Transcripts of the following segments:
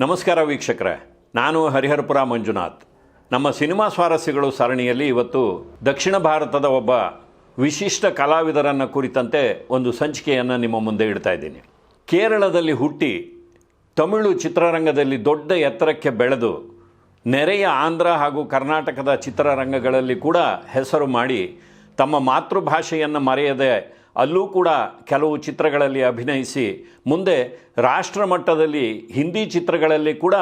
ನಮಸ್ಕಾರ ವೀಕ್ಷಕರೇ. ನಾನು ಹರಿಹರಪುರ ಮಂಜುನಾಥ್. ನಮ್ಮ ಸಿನಿಮಾ ಸ್ವಾರಸ್ಯಗಳು ಸರಣಿಯಲ್ಲಿ ಇವತ್ತು ದಕ್ಷಿಣ ಭಾರತದ ಒಬ್ಬ ವಿಶಿಷ್ಟ ಕಲಾವಿದರನ್ನು ಕುರಿತಂತೆ ಒಂದು ಸಂಚಿಕೆಯನ್ನು ನಿಮ್ಮ ಮುಂದೆ ಇಡ್ತಾ ಇದ್ದೀನಿ. ಕೇರಳದಲ್ಲಿ ಹುಟ್ಟಿ ತಮಿಳು ಚಿತ್ರರಂಗದಲ್ಲಿ ದೊಡ್ಡ ಎತ್ತರಕ್ಕೆ ಬೆಳೆದು ನೆರೆಯ ಆಂಧ್ರ ಹಾಗೂ ಕರ್ನಾಟಕದ ಚಿತ್ರರಂಗಗಳಲ್ಲಿ ಕೂಡ ಹೆಸರು ಮಾಡಿ ತಮ್ಮ ಮಾತೃಭಾಷೆಯನ್ನು ಮರೆಯದೆ ಅಲ್ಲೂ ಕೂಡ ಕೆಲವು ಚಿತ್ರಗಳಲ್ಲಿ ಅಭಿನಯಿಸಿ, ಮುಂದೆ ರಾಷ್ಟ್ರ ಮಟ್ಟದಲ್ಲಿ ಹಿಂದಿ ಚಿತ್ರಗಳಲ್ಲಿ ಕೂಡ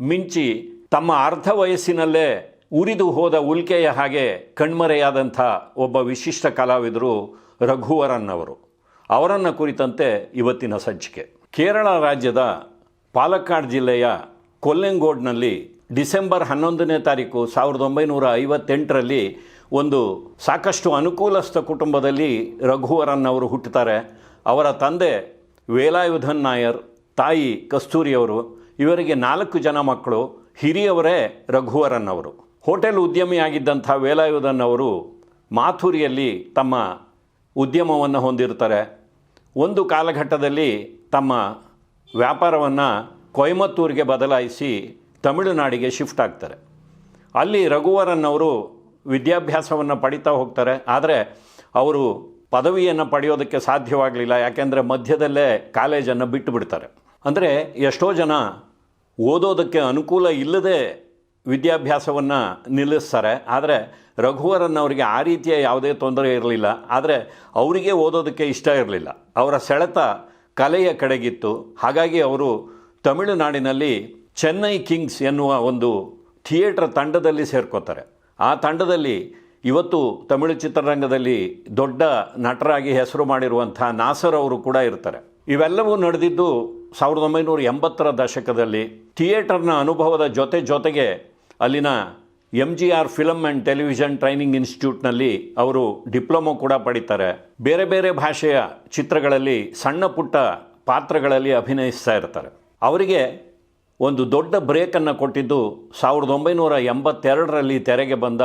ಮಿಂಚಿ ತಮ್ಮ ಅರ್ಧ ವಯಸ್ಸಿನಲ್ಲೇ ಉರಿದು ಹೋದ ಉಲ್ಕೆಯ ಹಾಗೆ ಕಣ್ಮರೆಯಾದಂಥ ಒಬ್ಬ ವಿಶಿಷ್ಟ ಕಲಾವಿದರು ರಘುವರನ್ ಅವರು. ಅವರನ್ನು ಕುರಿತಂತೆ ಇವತ್ತಿನ ಸಂಚಿಕೆ. ಕೇರಳ ರಾಜ್ಯದ ಪಾಲಕ್ಕಾಡ್ ಜಿಲ್ಲೆಯ ಕೊಲ್ಲೆಂಗೋಡ್ನಲ್ಲಿ ಡಿಸೆಂಬರ್ ಹನ್ನೊಂದನೇ ತಾರೀಕು ಸಾವಿರದ ಒಂಬೈನೂರ ಐವತ್ತೆಂಟರಲ್ಲಿ ಒಂದು ಸಾಕಷ್ಟು ಅನುಕೂಲಸ್ಥ ಕುಟುಂಬದಲ್ಲಿ ರಘುವರನ್ ಅವರು ಹುಟ್ಟುತ್ತಾರೆ ಅವರ ತಂದೆ ವೇಲಾಯುಧನ್ ನಾಯರ್, ತಾಯಿ ಕಸ್ತೂರಿಯವರು, ಇವರಿಗೆ ನಾಲ್ಕು ಜನ ಮಕ್ಕಳು, ಹಿರಿಯವರೇ ರಘುವರನ್ ಅವರು ಹೋಟೆಲ್ ಉದ್ಯಮಿಯಾಗಿದ್ದಂಥ ವೇಲಾಯುಧನ್ ಅವರು ಮಾಥುರಿಯಲ್ಲಿ ತಮ್ಮ ಉದ್ಯಮವನ್ನು ಹೊಂದಿರ್ತಾರೆ ಒಂದು ಕಾಲಘಟ್ಟದಲ್ಲಿ ತಮ್ಮ ವ್ಯಾಪಾರವನ್ನು ಕೊಯಮತ್ತೂರಿಗೆ ಬದಲಾಯಿಸಿ ತಮಿಳುನಾಡಿಗೆ ಶಿಫ್ಟ್ ಆಗ್ತಾರೆ. ಅಲ್ಲಿ ರಘುವರನ್ ಅವರು ವಿದ್ಯಾಭ್ಯಾಸವನ್ನು ಪಡಿತಾ ಹೋಗ್ತಾರೆ. ಆದರೆ ಅವರು ಪದವಿಯನ್ನು ಪಡೆಯೋದಕ್ಕೆ ಸಾಧ್ಯವಾಗಲಿಲ್ಲ. ಯಾಕೆಂದರೆ ಮಧ್ಯದಲ್ಲೇ ಕಾಲೇಜನ್ನು ಬಿಟ್ಟು ಬಿಡ್ತಾರೆ. ಅಂದರೆ ಎಷ್ಟೋ ಜನ ಓದೋದಕ್ಕೆ ಅನುಕೂಲ ಇಲ್ಲದೆ ವಿದ್ಯಾಭ್ಯಾಸವನ್ನು ನಿಲ್ಲಿಸ್ತಾರೆ. ಆದರೆ ರಘುವರನ್ ಅವರಿಗೆ ಆ ರೀತಿಯ ಯಾವುದೇ ತೊಂದರೆ ಇರಲಿಲ್ಲ. ಆದರೆ ಅವರಿಗೆ ಓದೋದಕ್ಕೆ ಇಷ್ಟ ಇರಲಿಲ್ಲ. ಅವರ ಸೆಳೆತ ಕಲೆಯ ಕಡೆಗಿತ್ತು. ಹಾಗಾಗಿ ಅವರು ತಮಿಳುನಾಡಿನಲ್ಲಿ ಚೆನ್ನೈ ಕಿಂಗ್ಸ್ ಎನ್ನುವ ಒಂದು ಥಿಯೇಟ್ರ್ ತಂಡದಲ್ಲಿ ಸೇರ್ಕೋತಾರೆ. ಆ ತಂಡದಲ್ಲಿ ಇವತ್ತು ತಮಿಳು ಚಿತ್ರರಂಗದಲ್ಲಿ ದೊಡ್ಡ ನಟರಾಗಿ ಹೆಸರು ಮಾಡಿರುವಂಥ ನಾಸರ್ ಅವರು ಕೂಡ ಇರ್ತಾರೆ. ಇವೆಲ್ಲವೂ ನಡೆದಿದ್ದು ಸಾವಿರದ ಒಂಬೈನೂರ ಎಂಬತ್ತರ ದಶಕದಲ್ಲಿ ಥಿಯೇಟರ್ನ ಅನುಭವದ ಜೊತೆ ಜೊತೆಗೆ ಅಲ್ಲಿನ M G R film and television training ಇನ್ಸ್ಟಿಟ್ಯೂಟ್ನಲ್ಲಿ ಅವರು ಡಿಪ್ಲೊಮೊ ಕೂಡ ಪಡಿತಾರೆ. ಬೇರೆ ಬೇರೆ ಭಾಷೆಯ ಚಿತ್ರಗಳಲ್ಲಿ ಸಣ್ಣ ಪುಟ್ಟ ಪಾತ್ರಗಳಲ್ಲಿ ಅಭಿನಯಿಸ್ತಾ ಇರ್ತಾರೆ. ಅವರಿಗೆ ಒಂದು ದೊಡ್ಡ ಬ್ರೇಕನ್ನು ಕೊಟ್ಟಿದ್ದು ಸಾವಿರದ ಒಂಬೈನೂರ ಎಂಬತ್ತೆರಡರಲ್ಲಿ ತೆರೆಗೆ ಬಂದ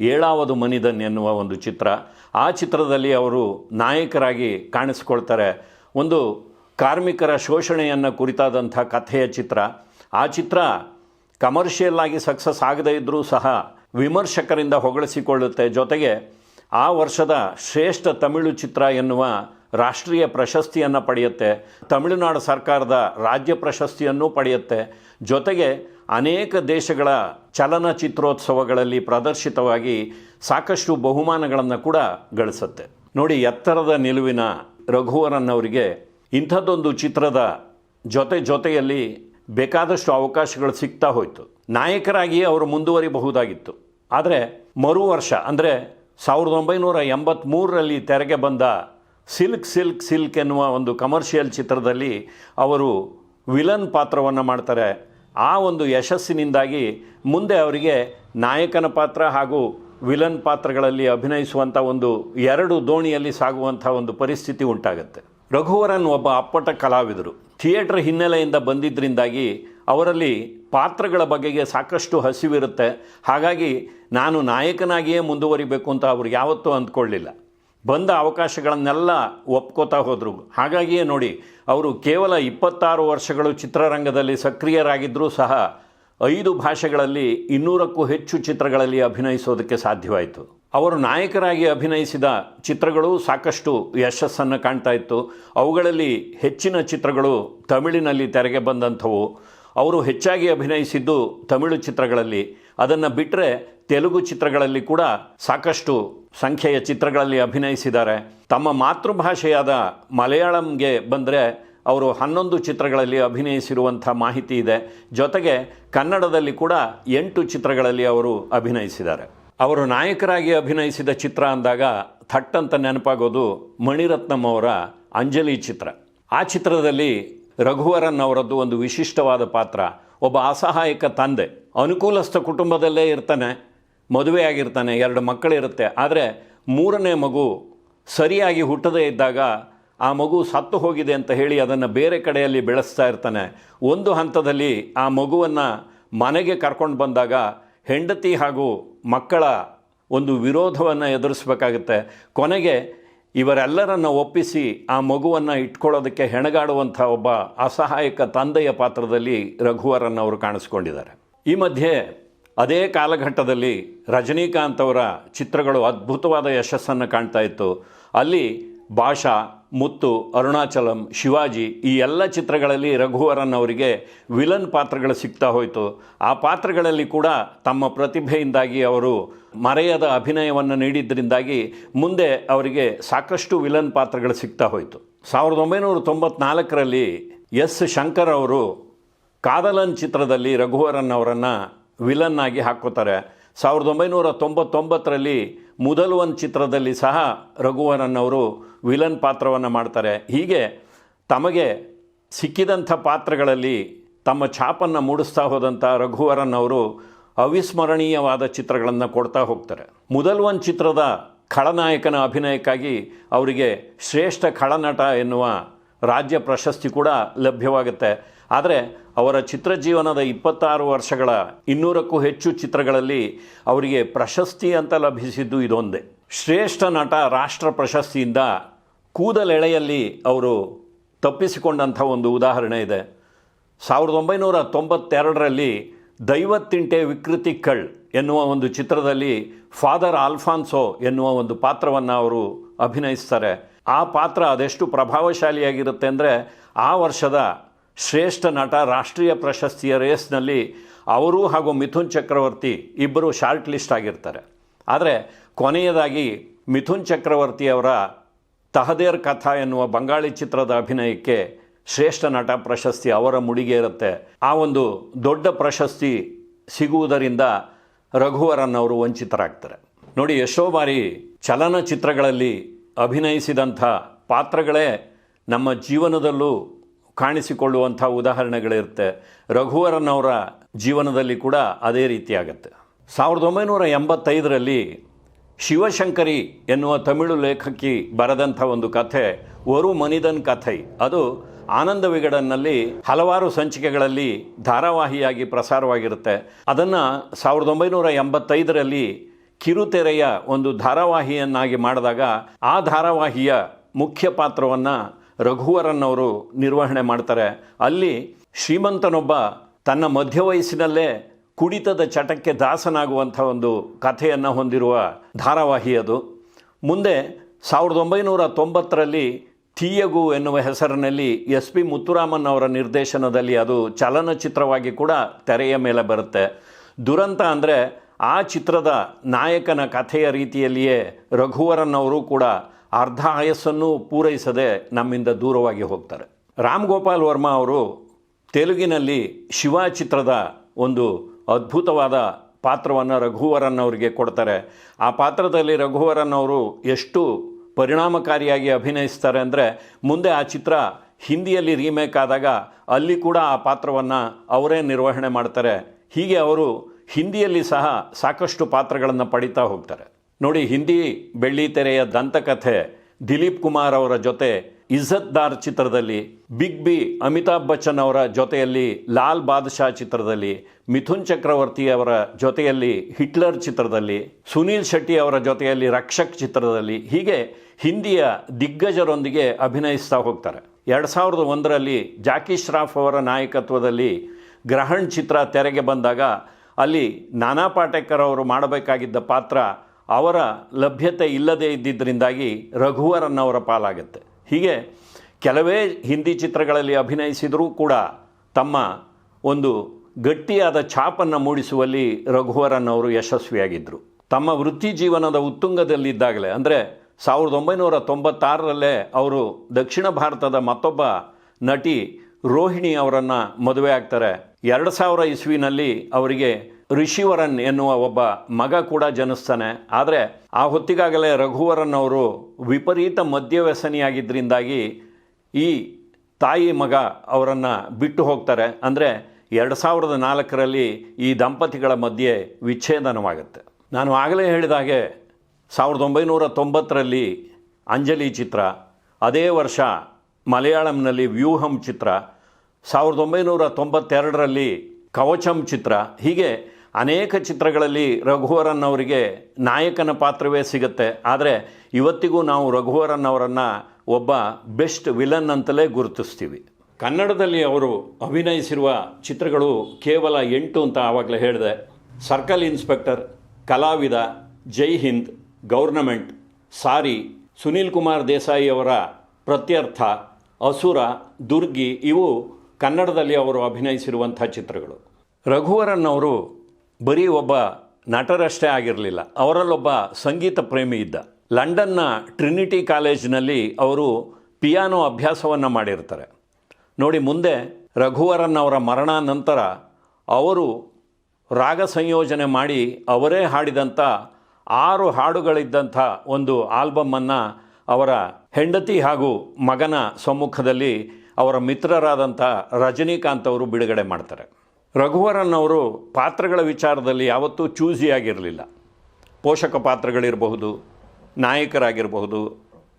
ಏಳಾವದು ಮನಿದನ್ ಎನ್ನುವ ಒಂದು ಚಿತ್ರ. ಆ ಚಿತ್ರದಲ್ಲಿ ಅವರು ನಾಯಕರಾಗಿ ಕಾಣಿಸ್ಕೊಳ್ತಾರೆ. ಒಂದು ಕಾರ್ಮಿಕರ ಶೋಷಣೆಯನ್ನು ಕುರಿತಾದಂಥ ಕಥೆಯ ಚಿತ್ರ. ಆ ಚಿತ್ರ ಕಮರ್ಷಿಯಲ್ ಆಗಿ ಸಕ್ಸಸ್ ಆಗದೇ ಇದ್ದರೂ ಸಹ ವಿಮರ್ಶಕರಿಂದ ಹೊಗಳಿಸಿಕೊಳ್ಳುತ್ತೆ. ಜೊತೆಗೆ ಆ ವರ್ಷದ ಶ್ರೇಷ್ಠ ತಮಿಳು ಚಿತ್ರ ಎನ್ನುವ ರಾಷ್ಟ್ರೀಯ ಪ್ರಶಸ್ತಿಯನ್ನು ಪಡೆಯುತ್ತೆ, ತಮಿಳುನಾಡು ಸರ್ಕಾರದ ರಾಜ್ಯ ಪ್ರಶಸ್ತಿಯನ್ನು ಪಡೆಯುತ್ತೆ. ಜೊತೆಗೆ ಅನೇಕ ದೇಶಗಳ ಚಲನಚಿತ್ರೋತ್ಸವಗಳಲ್ಲಿ ಪ್ರದರ್ಶಿತವಾಗಿ ಸಾಕಷ್ಟು ಬಹುಮಾನಗಳನ್ನು ಕೂಡ ಗಳಿಸುತ್ತೆ. ನೋಡಿ, ಎತ್ತರದ ನಿಲುವಿನ ರಘುವರನ್ ಅವರಿಗೆ ಇಂಥದ್ದೊಂದು ಚಿತ್ರದ ಜೊತೆ ಜೊತೆಯಲ್ಲಿ ಬೇಕಾದಷ್ಟು ಅವಕಾಶಗಳು ಸಿಗ್ತಾ ಹೋಯಿತು. ನಾಯಕರಾಗಿ ಅವರು ಮುಂದುವರಿಬಹುದಾಗಿತ್ತು. ಆದರೆ ಮರು ವರ್ಷ ಅಂದರೆ ಸಾವಿರದ ಒಂಬೈನೂರ ಎಂಬತ್ತ್ಮೂರರಲ್ಲಿ ತೆರೆಗೆ ಬಂದ ಸಿಲ್ಕ್ ಸಿಲ್ಕ್ ಸಿಲ್ಕ್ ಎನ್ನುವ ಒಂದು ಕಮರ್ಷಿಯಲ್ ಚಿತ್ರದಲ್ಲಿ ಅವರು ವಿಲನ್ ಪಾತ್ರವನ್ನು ಮಾಡ್ತಾರೆ. ಆ ಒಂದು ಯಶಸ್ಸಿನಿಂದಾಗಿ ಮುಂದೆ ಅವರಿಗೆ ನಾಯಕನ ಪಾತ್ರ ಹಾಗೂ ವಿಲನ್ ಪಾತ್ರಗಳಲ್ಲಿ ಅಭಿನಯಿಸುವಂಥ ಒಂದು ಎರಡು ದೋಣಿಯಲ್ಲಿ ಸಾಗುವಂಥ ಒಂದು ಪರಿಸ್ಥಿತಿ ಉಂಟಾಗುತ್ತೆ. ರಘುವರನ್ ಒಬ್ಬ ಅಪ್ಪಟ ಕಲಾವಿದರು. ಥಿಯೇಟರ್ ಹಿನ್ನೆಲೆಯಿಂದ ಬಂದಿದ್ದರಿಂದಾಗಿ ಅವರಲ್ಲಿ ಪಾತ್ರಗಳ ಬಗೆಗೆ ಸಾಕಷ್ಟು ಹಸಿವಿರುತ್ತೆ. ಹಾಗಾಗಿ ನಾನು ನಾಯಕನಾಗಿಯೇ ಮುಂದುವರಿಬೇಕು ಅಂತ ಅವರು ಯಾವತ್ತೂ ಅಂದ್ಕೊಳ್ಳಿಲ್ಲ. ಬಂದ ಅವಕಾಶಗಳನ್ನೆಲ್ಲ ಒಪ್ಕೋತಾ ಹೋದರು. ಹಾಗಾಗಿಯೇ ನೋಡಿ, ಅವರು ಕೇವಲ ಇಪ್ಪತ್ತಾರು ವರ್ಷಗಳು ಚಿತ್ರರಂಗದಲ್ಲಿ ಸಕ್ರಿಯರಾಗಿದ್ದರೂ ಸಹ ಐದು ಭಾಷೆಗಳಲ್ಲಿ ಇನ್ನೂರಕ್ಕೂ ಹೆಚ್ಚು ಚಿತ್ರಗಳಲ್ಲಿ ಅಭಿನಯಿಸೋದಕ್ಕೆ ಸಾಧ್ಯವಾಯಿತು. ಅವರು ನಾಯಕರಾಗಿ ಅಭಿನಯಿಸಿದ ಚಿತ್ರಗಳು ಸಾಕಷ್ಟು ಯಶಸ್ಸನ್ನು ಕಾಣ್ತಾ ಇತ್ತು. ಅವುಗಳಲ್ಲಿ ಹೆಚ್ಚಿನ ಚಿತ್ರಗಳು ತಮಿಳಿನಲ್ಲಿ ತೆರೆಗೆ ಬಂದಂಥವು. ಅವರು ಹೆಚ್ಚಾಗಿ ಅಭಿನಯಿಸಿದ್ದು ತಮಿಳು ಚಿತ್ರಗಳಲ್ಲಿ. ಅದನ್ನು ಬಿಟ್ಟರೆ ತೆಲುಗು ಚಿತ್ರಗಳಲ್ಲಿ ಕೂಡ ಸಾಕಷ್ಟು ಸಂಖ್ಯೆಯ ಚಿತ್ರಗಳಲ್ಲಿ ಅಭಿನಯಿಸಿದ್ದಾರೆ. ತಮ್ಮ ಮಾತೃಭಾಷೆಯಾದ ಮಲಯಾಳಂಗೆ ಬಂದರೆ ಅವರು ಹನ್ನೊಂದು ಚಿತ್ರಗಳಲ್ಲಿ ಅಭಿನಯಿಸಿರುವಂಥ ಮಾಹಿತಿ ಇದೆ. ಜೊತೆಗೆ ಕನ್ನಡದಲ್ಲಿ ಕೂಡ ಎಂಟು ಚಿತ್ರಗಳಲ್ಲಿ ಅವರು ಅಭಿನಯಿಸಿದ್ದಾರೆ. ಅವರು ನಾಯಕರಾಗಿ ಅಭಿನಯಿಸಿದ ಚಿತ್ರ ಅಂದಾಗ ಥಟ್ ಅಂತ ನೆನಪಾಗೋದು ಮಣಿರತ್ನಂ ಅವರ ಅಂಜಲಿ ಚಿತ್ರ. ಆ ಚಿತ್ರದಲ್ಲಿ ರಘುವರನ್ ಅವರದ್ದು ಒಂದು ವಿಶಿಷ್ಟವಾದ ಪಾತ್ರ. ಒಬ್ಬ ಅಸಹಾಯಕ ತಂದೆ, ಅನುಕೂಲಸ್ಥ ಕುಟುಂಬದಲ್ಲೇ ಇರ್ತಾನೆ, ಮದುವೆಯಾಗಿರ್ತಾನೆ, ಎರಡು ಮಕ್ಕಳಿರುತ್ತೆ ಆದರೆ ಮೂರನೇ ಮಗು ಸರಿಯಾಗಿ ಹುಟ್ಟದೇ ಇದ್ದಾಗ ಆ ಮಗು ಸತ್ತು ಹೋಗಿದೆ ಅಂತ ಹೇಳಿ ಅದನ್ನು ಬೇರೆ ಕಡೆಯಲ್ಲಿ ಬೆಳೆಸ್ತಾ ಇರ್ತಾನೆ. ಒಂದು ಹಂತದಲ್ಲಿ ಆ ಮಗುವನ್ನು ಮನೆಗೆ ಕರ್ಕೊಂಡು ಬಂದಾಗ ಹೆಂಡತಿ ಹಾಗೂ ಮಕ್ಕಳ ಒಂದು ವಿರೋಧವನ್ನು ಎದುರಿಸಬೇಕಾಗುತ್ತೆ. ಕೊನೆಗೆ ಇವರೆಲ್ಲರನ್ನ ಒಪ್ಪಿಸಿ ಆ ಮಗುವನ್ನು ಇಟ್ಕೊಳ್ಳೋದಕ್ಕೆ ಹೆಣಗಾಡುವಂಥ ಒಬ್ಬ ಅಸಹಾಯಕ ತಂದೆಯ ಪಾತ್ರದಲ್ಲಿ ರಘುವರನ್ ಅವರು ಕಾಣಿಸ್ಕೊಂಡಿದ್ದಾರೆ. ಈ ಮಧ್ಯೆ ಅದೇ ಕಾಲಘಟ್ಟದಲ್ಲಿ ರಜನೀಕಾಂತ್ ಅವರ ಚಿತ್ರಗಳು ಅದ್ಭುತವಾದ ಯಶಸ್ಸನ್ನು ಕಾಣ್ತಾ ಇತ್ತು. ಅಲ್ಲಿ ಭಾಷಾ, ಮುತ್ತು, ಅರುಣಾಚಲಂ, ಶಿವಾಜಿ ಈ ಎಲ್ಲ ಚಿತ್ರಗಳಲ್ಲಿ ರಘುವರನ್ ಅವರಿಗೆ ವಿಲನ್ ಪಾತ್ರಗಳು ಸಿಗ್ತಾ ಹೋಯಿತು. ಆ ಪಾತ್ರಗಳಲ್ಲಿ ಕೂಡ ತಮ್ಮ ಪ್ರತಿಭೆಯಿಂದಾಗಿ ಅವರು ಮರೆಯದ ಅಭಿನಯವನ್ನು ನೀಡಿದ್ದರಿಂದಾಗಿ ಮುಂದೆ ಅವರಿಗೆ ಸಾಕಷ್ಟು ವಿಲನ್ ಪಾತ್ರಗಳು ಸಿಗ್ತಾ ಹೋಯಿತು. ಸಾವಿರದ ಒಂಬೈನೂರ ತೊಂಬತ್ನಾಲ್ಕರಲ್ಲಿ ಎಸ್. ಶಂಕರ್ ಅವರು ಕಾದಲನ್ ಚಿತ್ರದಲ್ಲಿ ರಘುವರನ್ ಅವರನ್ನು ವಿಲನ್ ಆಗಿ ಹಾಕ್ಕೋತಾರೆ. ಸಾವಿರದ ಒಂಬೈನೂರ ತೊಂಬತ್ತೊಂಬತ್ತರಲ್ಲಿ ಮೊದಲು ಒಂದು ಚಿತ್ರದಲ್ಲಿ ಸಹ ರಘುವರನ್ ಅವರು ವಿಲನ್ ಪಾತ್ರವನ್ನು ಮಾಡ್ತಾರೆ. ಹೀಗೆ ತಮಗೆ ಸಿಕ್ಕಿದಂಥ ಪಾತ್ರಗಳಲ್ಲಿ ತಮ್ಮ ಛಾಪನ್ನು ಮೂಡಿಸ್ತಾ ಹೋದಂಥ ರಘುವರನ್ ಅವರು ಅವಿಸ್ಮರಣೀಯವಾದ ಚಿತ್ರಗಳನ್ನು ಕೊಡ್ತಾ ಹೋಗ್ತಾರೆ. ಮೊದಲು ಒಂದು ಚಿತ್ರದ ಖಳನಾಯಕನ ಅಭಿನಯಕ್ಕಾಗಿ ಅವರಿಗೆ ಶ್ರೇಷ್ಠ ಖಳನಟ ಎನ್ನುವ ರಾಜ್ಯ ಪ್ರಶಸ್ತಿ ಕೂಡ ಲಭ್ಯವಾಗುತ್ತೆ. ಆದರೆ ಅವರ ಚಿತ್ರಜೀವನದ ಇಪ್ಪತ್ತಾರು ವರ್ಷಗಳ ಇನ್ನೂರಕ್ಕೂ ಹೆಚ್ಚು ಚಿತ್ರಗಳಲ್ಲಿ ಅವರಿಗೆ ಪ್ರಶಸ್ತಿ ಅಂತ ಲಭಿಸಿದ್ದು ಇದೊಂದೇ. ಶ್ರೇಷ್ಠ ನಟ ರಾಷ್ಟ್ರ ಪ್ರಶಸ್ತಿಯಿಂದ ಕೂದಲೆಳೆಯಲ್ಲಿ ಅವರು ತಪ್ಪಿಸಿಕೊಂಡಂಥ ಒಂದು ಉದಾಹರಣೆ ಇದೆ. ಸಾವಿರದ ಒಂಬೈನೂರ ತೊಂಬತ್ತೆರಡರಲ್ಲಿ ದೈವತ್ತಿಂಟೆ ವಿಕೃತಿ ಕಳ್ ಎನ್ನುವ ಒಂದು ಚಿತ್ರದಲ್ಲಿ ಫಾದರ್ ಆಲ್ಫಾನ್ಸೋ ಎನ್ನುವ ಒಂದು ಪಾತ್ರವನ್ನು ಅವರು ಅಭಿನಯಿಸ್ತಾರೆ. ಆ ಪಾತ್ರ ಅದೆಷ್ಟು ಪ್ರಭಾವಶಾಲಿಯಾಗಿರುತ್ತೆ ಅಂದರೆ ಆ ವರ್ಷದ ಶ್ರೇಷ್ಠ ನಟ, ರಾಷ್ಟ್ರೀಯ ಪ್ರಶಸ್ತಿಯ ರೇಸ್ನಲ್ಲಿ ಅವರು ಹಾಗೂ ಮಿಥುನ್ ಚಕ್ರವರ್ತಿ ಇಬ್ಬರು ಶಾರ್ಟ್ ಲಿಸ್ಟ್ ಆಗಿರ್ತಾರೆ. ಆದರೆ ಕೊನೆಯದಾಗಿ ಮಿಥುನ್ ಚಕ್ರವರ್ತಿಯವರ ತಹದೇರ್ ಕಥಾ ಎನ್ನುವ ಬಂಗಾಳಿ ಚಿತ್ರದ ಅಭಿನಯಕ್ಕೆ ಶ್ರೇಷ್ಠ ನಟ ಪ್ರಶಸ್ತಿ ಅವರ ಮುಡಿಗೆ ಇರುತ್ತೆ. ಆ ಒಂದು ದೊಡ್ಡ ಪ್ರಶಸ್ತಿ ಸಿಗುವುದರಿಂದ ರಘುವರನ್ ಅವರು ವಂಚಿತರಾಗ್ತಾರೆ. ನೋಡಿ, ಎಷ್ಟೋ ಬಾರಿ ಚಲನಚಿತ್ರಗಳಲ್ಲಿ ಅಭಿನಯಿಸಿದಂಥ ಪಾತ್ರಗಳೇ ನಮ್ಮ ಜೀವನದಲ್ಲೂ ಕಾಣಿಸಿಕೊಳ್ಳುವಂಥ ಉದಾಹರಣೆಗಳಿರುತ್ತೆ. ರಘುವರನ್ ಅವರ ಜೀವನದಲ್ಲಿ ಕೂಡ ಅದೇ ರೀತಿಯಾಗತ್ತೆ. ಸಾವಿರದ ಒಂಬೈನೂರ ಎಂಬತ್ತೈದರಲ್ಲಿ ಶಿವಶಂಕರಿ ಎನ್ನುವ ತಮಿಳು ಲೇಖಕಿ ಬರೆದಂಥ ಒಂದು ಕಥೆ ಒರು ಮನಿದನ್ ಕಥೈ. ಅದು ಆನಂದ ವಿಗಡನ್ನಲ್ಲಿ ಹಲವಾರು ಸಂಚಿಕೆಗಳಲ್ಲಿ ಧಾರಾವಾಹಿಯಾಗಿ ಪ್ರಸಾರವಾಗಿರುತ್ತೆ. ಅದನ್ನು ಸಾವಿರದ ಒಂಬೈನೂರ ಎಂಬತ್ತೈದರಲ್ಲಿ ಕಿರುತೆರೆಯ ಒಂದು ಧಾರಾವಾಹಿಯನ್ನಾಗಿ ಮಾಡಿದಾಗ ಆ ಧಾರಾವಾಹಿಯ ಮುಖ್ಯ ಪಾತ್ರವನ್ನು ರಘುವರನ್ ಅವರು ನಿರ್ವಹಣೆ ಮಾಡ್ತಾರೆ. ಅಲ್ಲಿ ಶ್ರೀಮಂತನೊಬ್ಬ ತನ್ನ ಮಧ್ಯ ವಯಸ್ಸಿನಲ್ಲೇ ಕುಡಿತದ ಚಟಕ್ಕೆ ದಾಸನಾಗುವಂಥ ಒಂದು ಕಥೆಯನ್ನು ಹೊಂದಿರುವ ಧಾರಾವಾಹಿ ಅದು. ಮುಂದೆ ಸಾವಿರದ ಒಂಬೈನೂರ ತೊಂಬತ್ತರಲ್ಲಿ ತೀಯಗು ಎನ್ನುವ ಹೆಸರಿನಲ್ಲಿ ಎಸ್ ಪಿ ಮುತ್ತುರಾಮನ್ ಅವರ ನಿರ್ದೇಶನದಲ್ಲಿ ಅದು ಚಲನಚಿತ್ರವಾಗಿ ಕೂಡ ತೆರೆಯ ಮೇಲೆ ಬರುತ್ತೆ. ದುರಂತ ಅಂದರೆ ಆ ಚಿತ್ರದ ನಾಯಕನ ಕಥೆಯ ರೀತಿಯಲ್ಲಿಯೇ ರಘುವರನ್ ಅವರು ಕೂಡ ಅರ್ಧ ಆಯಸ್ಸನ್ನು ಪೂರೈಸದೆ ನಮ್ಮಿಂದ ದೂರವಾಗಿ ಹೋಗ್ತಾರೆ. ರಾಮ್ ಗೋಪಾಲ್ ವರ್ಮಾ ಅವರು ತೆಲುಗಿನಲ್ಲಿ ಶಿವ ಚಿತ್ರದ ಒಂದು ಅದ್ಭುತವಾದ ಪಾತ್ರವನ್ನು ರಘುವರನ್ ಅವರಿಗೆ ಕೊಡ್ತಾರೆ. ಆ ಪಾತ್ರದಲ್ಲಿ ರಘುವರನ್ ಅವರು ಎಷ್ಟು ಪರಿಣಾಮಕಾರಿಯಾಗಿ ಅಭಿನಯಿಸ್ತಾರೆ ಅಂದರೆ ಮುಂದೆ ಆ ಚಿತ್ರ ಹಿಂದಿಯಲ್ಲಿ ರೀಮೇಕ್ ಆದಾಗ ಅಲ್ಲಿ ಕೂಡ ಆ ಪಾತ್ರವನ್ನು ಅವರೇ ನಿರ್ವಹಣೆ ಮಾಡ್ತಾರೆ. ಹೀಗೆ ಅವರು ಹಿಂದಿಯಲ್ಲಿ ಸಹ ಸಾಕಷ್ಟು ಪಾತ್ರಗಳನ್ನು ಪಡಿತಾ ಹೋಗ್ತಾರೆ. ನೋಡಿ, ಹಿಂದಿ ಬೆಳ್ಳಿ ತೆರೆಯ ದಂತಕಥೆ ದಿಲೀಪ್ ಕುಮಾರ್ ಅವರ ಜೊತೆ ಇಜ್ಜತ್ದಾರ್ ಚಿತ್ರದಲ್ಲಿ, ಬಿಗ್ ಬಿ ಅಮಿತಾಬ್ ಬಚ್ಚನ್ ಅವರ ಜೊತೆಯಲ್ಲಿ ಲಾಲ್ ಬಾದ್ಶಾ ಚಿತ್ರದಲ್ಲಿ, ಮಿಥುನ್ ಚಕ್ರವರ್ತಿ ಅವರ ಜೊತೆಯಲ್ಲಿ ಹಿಟ್ಲರ್ ಚಿತ್ರದಲ್ಲಿ, ಸುನೀಲ್ ಶೆಟ್ಟಿ ಅವರ ಜೊತೆಯಲ್ಲಿ ರಕ್ಷಕ್ ಚಿತ್ರದಲ್ಲಿ ಹೀಗೆ ಹಿಂದಿಯ ದಿಗ್ಗಜರೊಂದಿಗೆ ಅಭಿನಯಿಸ್ತಾ ಹೋಗ್ತಾರೆ. ಎರಡು ಸಾವಿರದ ಒಂದರಲ್ಲಿ ಜಾಕಿ ಶ್ರಾಫ್ ಅವರ ನಾಯಕತ್ವದಲ್ಲಿ ಗ್ರಹಣ್ ಚಿತ್ರ ತೆರೆಗೆ ಬಂದಾಗ ಅಲ್ಲಿ ನಾನಾ ಪಾಟೇಕರ್ ಅವರು ಮಾಡಬೇಕಾಗಿದ್ದ ಪಾತ್ರ ಅವರ ಲಭ್ಯತೆ ಇಲ್ಲದೇ ಇದ್ದಿದ್ದರಿಂದಾಗಿ ರಘುವರನ್ ಅವರ ಪಾಲಾಗುತ್ತೆ. ಹೀಗೆ ಕೆಲವೇ ಹಿಂದಿ ಚಿತ್ರಗಳಲ್ಲಿ ಅಭಿನಯಿಸಿದರೂ ಕೂಡ ತಮ್ಮ ಒಂದು ಗಟ್ಟಿಯಾದ ಛಾಪನ್ನು ಮೂಡಿಸುವಲ್ಲಿ ರಘುವರನ್ ಅವರು ಯಶಸ್ವಿಯಾಗಿದ್ದರು ತಮ್ಮ ವೃತ್ತಿ ಜೀವನದ ಉತ್ತುಂಗದಲ್ಲಿದ್ದಾಗಲೇ, ಅಂದರೆ ಸಾವಿರದ ಒಂಬೈನೂರ ತೊಂಬತ್ತಾರರಲ್ಲೇ ಅವರು ದಕ್ಷಿಣ ಭಾರತದ ಮತ್ತೊಬ್ಬ ನಟಿ ರೋಹಿಣಿ ಅವರನ್ನು ಮದುವೆ ಆಗ್ತಾರೆ. ಎರಡು ಸಾವಿರ ಇಸ್ವಿನಲ್ಲಿ ಅವರಿಗೆ ಋಷಿವರನ್ ಎನ್ನುವ ಒಬ್ಬ ಮಗ ಕೂಡ ಜನಿಸ್ತಾನೆ. ಆದರೆ ಆ ಹೊತ್ತಿಗಾಗಲೇ ರಘುವರನ್ ಅವರು ವಿಪರೀತ ಮದ್ಯವ್ಯಸನಿಯಾಗಿದ್ದರಿಂದಾಗಿ ಈ ತಾಯಿ ಮಗ ಅವರನ್ನು ಬಿಟ್ಟು ಹೋಗ್ತಾರೆ. ಅಂದರೆ ಎರಡು ಸಾವಿರದ ನಾಲ್ಕರಲ್ಲಿ ಈ ದಂಪತಿಗಳ ಮಧ್ಯೆ ವಿಚ್ಛೇದನವಾಗುತ್ತೆ. ನಾನು ಆಗಲೇ ಹೇಳಿದ ಹಾಗೆ ಸಾವಿರದ ಒಂಬೈನೂರ ತೊಂಬತ್ತರಲ್ಲಿ ಅಂಜಲಿ ಚಿತ್ರ, ಅದೇ ವರ್ಷ ಮಲಯಾಳಂನಲ್ಲಿ ವ್ಯೂಹಂ ಚಿತ್ರ ಸಾವಿರದ ಒಂಬೈನೂರ ತೊಂಬತ್ತೆರಡರಲ್ಲಿ ಕವಚಂ ಚಿತ್ರ. ಹೀಗೆ ಅನೇಕ ಚಿತ್ರಗಳಲ್ಲಿ ರಘುವರನ್ ಅವರಿಗೆ ನಾಯಕನ ಪಾತ್ರವೇ ಸಿಗುತ್ತೆ. ಆದರೆ ಇವತ್ತಿಗೂ ನಾವು ರಘುವರನ್ ಅವರನ್ನು ಒಬ್ಬ ಬೆಸ್ಟ್ ವಿಲನ್ ಅಂತಲೇ ಗುರುತಿಸ್ತೀವಿ. ಕನ್ನಡದಲ್ಲಿ ಅವರು ಅಭಿನಯಿಸಿರುವ ಚಿತ್ರಗಳು ಕೇವಲ ಎಂಟು ಅಂತ ಆವಾಗಲೇ ಹೇಳಿದೆ. Circle inspector, Kalavida, Jai Hind, government, sorry, Sunil Kumar Desai ಅವರ ಪ್ರತ್ಯರ್ಥ, ಅಸುರ, ದುರ್ಗಿ ಇವು ಕನ್ನಡದಲ್ಲಿ ಅವರು ಅಭಿನಯಿಸಿರುವಂಥ ಚಿತ್ರಗಳು. ರಘುವರನ್ ಅವರು ಬರೀ ಒಬ್ಬ ನಟರಷ್ಟೇ ಆಗಿರಲಿಲ್ಲ. ಅವರಲ್ಲೊಬ್ಬ ಸಂಗೀತ ಪ್ರೇಮಿ ಇದ್ದ. ಲಂಡನ್ನ ಟ್ರಿನಿಟಿ ಕಾಲೇಜಿನಲ್ಲಿ ಅವರು ಪಿಯಾನೋ ಅಭ್ಯಾಸವನ್ನು ಮಾಡಿರ್ತಾರೆ. ನೋಡಿ ಮುಂದೆ ರಘುವರನ್ ಅವರ ಮರಣ ನಂತರ ಅವರು ರಾಗ ಸಂಯೋಜನೆ ಮಾಡಿ ಅವರೇ ಹಾಡಿದಂಥ ಆರು ಹಾಡುಗಳಿದ್ದಂಥ ಒಂದು ಆಲ್ಬಮ್ಮನ್ನು ಅವರ ಹೆಂಡತಿ ಹಾಗೂ ಮಗನ ಸಮ್ಮುಖದಲ್ಲಿ ಅವರ ಮಿತ್ರರಾದಂಥ ರಜನಿಕಾಂತ್ ಅವರು ಬಿಡುಗಡೆ ಮಾಡ್ತಾರೆ. ರಘುವರನ್ ಅವರು ಪಾತ್ರಗಳ ವಿಚಾರದಲ್ಲಿ ಯಾವತ್ತೂ ಚೂಸಿಯಾಗಿರಲಿಲ್ಲ ಪೋಷಕ ಪಾತ್ರಗಳಿರಬಹುದು, ನಾಯಕರಾಗಿರಬಹುದು,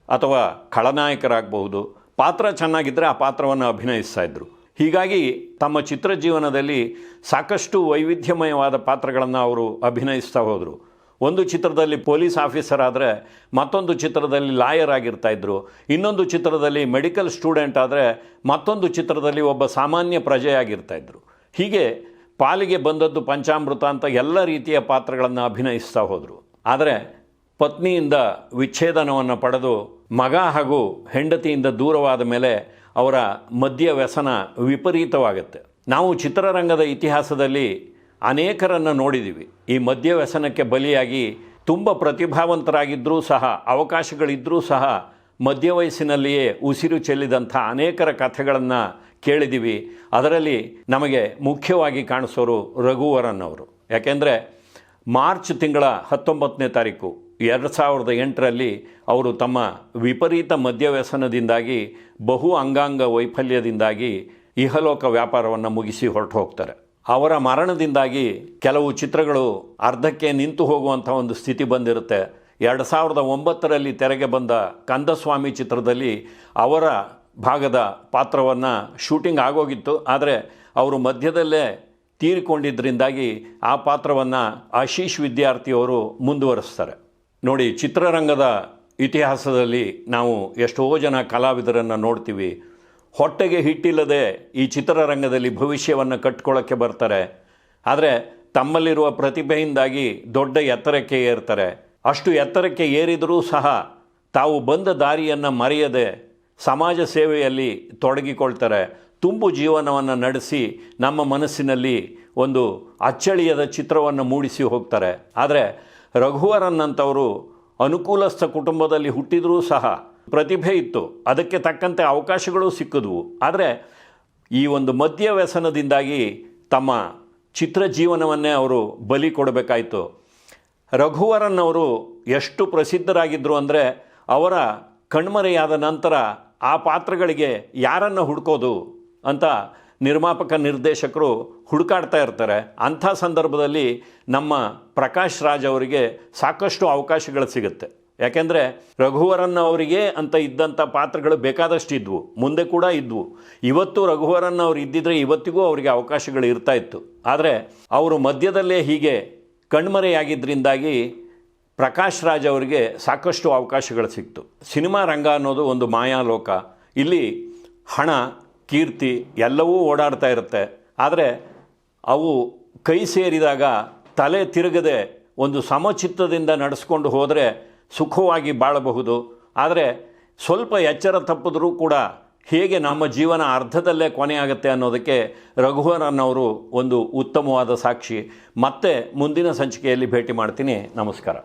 ಅಥವಾ ಖಳನಾಯಕರಾಗಬಹುದು. ಪಾತ್ರ ಚೆನ್ನಾಗಿದ್ದರೆ ಆ ಪಾತ್ರವನ್ನು ಅಭಿನಯಿಸ್ತಾ ಇದ್ದರು ಹೀಗಾಗಿ ತಮ್ಮ ಚಿತ್ರ ಜೀವನದಲ್ಲಿ ಸಾಕಷ್ಟು ವೈವಿಧ್ಯಮಯವಾದ ಪಾತ್ರಗಳನ್ನು ಅವರು ಅಭಿನಯಿಸ್ತಾ ಹೋದರು. ಒಂದು ಚಿತ್ರದಲ್ಲಿ ಪೊಲೀಸ್ ಆಫೀಸರ್ ಆದರೆ ಮತ್ತೊಂದು ಚಿತ್ರದಲ್ಲಿ ಲಾಯರ್ ಆಗಿರ್ತಾ ಇದ್ರು. ಇನ್ನೊಂದು ಚಿತ್ರದಲ್ಲಿ ಮೆಡಿಕಲ್ ಸ್ಟೂಡೆಂಟ್ ಆದರೆ ಮತ್ತೊಂದು ಚಿತ್ರದಲ್ಲಿ ಒಬ್ಬ ಸಾಮಾನ್ಯ ಪ್ರಜೆಯಾಗಿರ್ತಾ ಇದ್ರು. ಹೀಗೆ ಪಾಲಿಗೆ ಬಂದದ್ದು ಪಂಚಾಮೃತ ಅಂತ ಎಲ್ಲ ರೀತಿಯ ಪಾತ್ರಗಳನ್ನು ಅಭಿನಯಿಸ್ತಾ ಹೋದರು. ಆದರೆ ಪತ್ನಿಯಿಂದ ವಿಚ್ಛೇದನವನ್ನು ಪಡೆದು ಮಗ ಹಾಗೂ ಹೆಂಡತಿಯಿಂದ ದೂರವಾದ ಮೇಲೆ ಅವರ ಮದ್ಯ ವ್ಯಸನ ವಿಪರೀತವಾಗುತ್ತೆ. ನಾವು ಚಿತ್ರರಂಗದ ಇತಿಹಾಸದಲ್ಲಿ ಅನೇಕರನ್ನು ನೋಡಿದ್ದೀವಿ ಈ ಮದ್ಯ ವ್ಯಸನಕ್ಕೆ ಬಲಿಯಾಗಿ ತುಂಬ ಪ್ರತಿಭಾವಂತರಾಗಿದ್ದರೂ ಸಹ ಅವಕಾಶಗಳಿದ್ದರೂ ಸಹ ಮಧ್ಯ ವಯಸ್ಸಿನಲ್ಲಿಯೇ ಉಸಿರು ಚೆಲ್ಲಿದಂಥ ಅನೇಕರ ಕಥೆಗಳನ್ನು ಕೇಳಿದ್ದೀವಿ ಅದರಲ್ಲಿ ನಮಗೆ ಮುಖ್ಯವಾಗಿ ಕಾಣಿಸೋರು ರಘುವರನ್ ಅವರು ಯಾಕೆಂದರೆ ಮಾರ್ಚ್ ತಿಂಗಳ ಹತ್ತೊಂಬತ್ತನೇ ತಾರೀಕು ಎರಡು ಸಾವಿರದ ಎಂಟರಲ್ಲಿ ಅವರು ತಮ್ಮ ವಿಪರೀತ ಮದ್ಯವ್ಯಸನದಿಂದಾಗಿ ಬಹು ಅಂಗಾಂಗ ವೈಫಲ್ಯದಿಂದಾಗಿ ಇಹಲೋಕ ವ್ಯಾಪಾರವನ್ನು ಮುಗಿಸಿ ಹೊರಟು ಹೋಗ್ತಾರೆ. ಅವರ ಮರಣದಿಂದಾಗಿ ಕೆಲವು ಚಿತ್ರಗಳು ಅರ್ಧಕ್ಕೆ ನಿಂತು ಹೋಗುವಂಥ ಒಂದು ಸ್ಥಿತಿ ಬಂದಿರುತ್ತೆ. ಎರಡು ಸಾವಿರದ ಒಂಬತ್ತರಲ್ಲಿ ತೆರೆಗೆ ಬಂದ ಕಂದಸ್ವಾಮಿ ಚಿತ್ರದಲ್ಲಿ ಅವರ ಭಾಗದ ಪಾತ್ರವನ್ನು ಶೂಟಿಂಗ್ ಆಗೋಗಿತ್ತು. ಆದರೆ ಅವರು ಮಧ್ಯದಲ್ಲೇ ತೀರಿಕೊಂಡಿದ್ದರಿಂದಾಗಿ ಆ ಪಾತ್ರವನ್ನು ಆಶೀಶ್ ವಿದ್ಯಾರ್ಥಿಯವರು ಮುಂದುವರಿಸ್ತಾರೆ. ನೋಡಿ, ಚಿತ್ರರಂಗದ ಇತಿಹಾಸದಲ್ಲಿ ನಾವು ಎಷ್ಟೋ ಜನ ಕಲಾವಿದರನ್ನು ನೋಡ್ತೀವಿ. ಹೊಟ್ಟೆಗೆ ಹಿಟ್ಟಿಲ್ಲದೆ ಈ ಚಿತ್ರರಂಗದಲ್ಲಿ ಭವಿಷ್ಯವನ್ನು ಕಟ್ಕೊಳ್ಳೋಕ್ಕೆ ಬರ್ತಾರೆ. ಆದರೆ ತಮ್ಮಲ್ಲಿರುವ ಪ್ರತಿಭೆಯಿಂದಾಗಿ ದೊಡ್ಡ ಎತ್ತರಕ್ಕೆ ಏರ್ತಾರೆ. ಅಷ್ಟು ಎತ್ತರಕ್ಕೆ ಏರಿದರೂ ಸಹ ತಾವು ಬಂದ ದಾರಿಯನ್ನು ಮರೆಯದೆ ಸಮಾಜ ಸೇವೆಯಲ್ಲಿ ತೊಡಗಿಕೊಳ್ತಾರೆ. ತುಂಬು ಜೀವನವನ್ನು ನಡೆಸಿ ನಮ್ಮ ಮನಸ್ಸಿನಲ್ಲಿ ಒಂದು ಅಚ್ಚಳಿಯದ ಚಿತ್ರವನ್ನು ಮೂಡಿಸಿ ಹೋಗ್ತಾರೆ. ಆದರೆ ರಘುವರನ್ ಅಂತವರು ಅನುಕೂಲಸ್ಥ ಕುಟುಂಬದಲ್ಲಿ ಹುಟ್ಟಿದರೂ ಸಹ ಪ್ರತಿಭೆ ಇತ್ತು. ಅದಕ್ಕೆ ತಕ್ಕಂತೆ ಅವಕಾಶಗಳು ಸಿಕ್ಕಿದ್ವು. ಆದರೆ ಈ ಒಂದು ಮದ್ಯ ವ್ಯಸನದಿಂದಾಗಿ ತಮ್ಮ ಚಿತ್ರ ಜೀವನವನ್ನೇ ಅವರು ಬಲಿ ಕೊಡಬೇಕಾಯಿತು. ರಘುವರನ್ ಅವರು ಎಷ್ಟು ಪ್ರಸಿದ್ಧರಾಗಿದ್ದರು ಅಂದರೆ ಅವರ ಕಣ್ಮರೆಯಾದ ನಂತರ ಆ ಪಾತ್ರಗಳಿಗೆ ಯಾರನ್ನು ಹುಡ್ಕೋದು ಅಂತ ನಿರ್ಮಾಪಕ ನಿರ್ದೇಶಕರು ಹುಡುಕಾಡ್ತಾ ಇರ್ತಾರೆ. ಅಂಥ ಸಂದರ್ಭದಲ್ಲಿ ನಮ್ಮ ಪ್ರಕಾಶ್ ರಾಜ್ ಅವರಿಗೆ ಸಾಕಷ್ಟು ಅವಕಾಶಗಳು ಸಿಗುತ್ತೆ. ಯಾಕೆಂದರೆ ರಘುವರನ್ ಅವರಿಗೆ ಅಂತ ಇದ್ದಂಥ ಪಾತ್ರಗಳು ಬೇಕಾದಷ್ಟು ಇದ್ವು. ಮುಂದೆ ಕೂಡ ಇದ್ವು. ಇವತ್ತು ರಘುವರನ್ ಅವರು ಇದ್ದಿದ್ರೆ ಇವತ್ತಿಗೂ ಅವರಿಗೆ ಅವಕಾಶಗಳು ಇರ್ತಾ ಇತ್ತು. ಆದರೆ ಅವರು ಮಧ್ಯದಲ್ಲೇ ಹೀಗೆ ಕಣ್ಮರೆಯಾಗಿದ್ದರಿಂದಾಗಿ ಪ್ರಕಾಶ್ ರಾಜ್ ಅವರಿಗೆ ಸಾಕಷ್ಟು ಅವಕಾಶಗಳು ಸಿಕ್ತು. ಸಿನಿಮಾ ರಂಗ ಅನ್ನೋದು ಒಂದು ಮಾಯಾಲೋಕ. ಇಲ್ಲಿ ಹಣ ಕೀರ್ತಿ ಎಲ್ಲವೂ ಓಡಾಡ್ತಾ ಇರುತ್ತೆ. ಆದರೆ ಅವು ಕೈ ಸೇರಿದಾಗ ತಲೆ ತಿರುಗದೆ ಒಂದು ಸಮಚಿತ್ತದಿಂದ ನಡೆಸ್ಕೊಂಡು ಹೋದರೆ ಸುಖವಾಗಿ ಬಾಳಬಹುದು. ಆದರೆ ಸ್ವಲ್ಪ ಎಚ್ಚರ ತಪ್ಪಿದ್ರೂ ಕೂಡ ಹೇಗೆ ನಮ್ಮ ಜೀವನ ಅರ್ಧದಲ್ಲೇ ಕೊನೆಯಾಗುತ್ತೆ ಅನ್ನೋದಕ್ಕೆ ರಘುವರನ್ ಅವರು ಒಂದು ಉತ್ತಮವಾದ ಸಾಕ್ಷಿ. ಮತ್ತೆ ಮುಂದಿನ ಸಂಚಿಕೆಯಲ್ಲಿ ಭೇಟಿ ಮಾಡ್ತೀನಿ. ನಮಸ್ಕಾರ.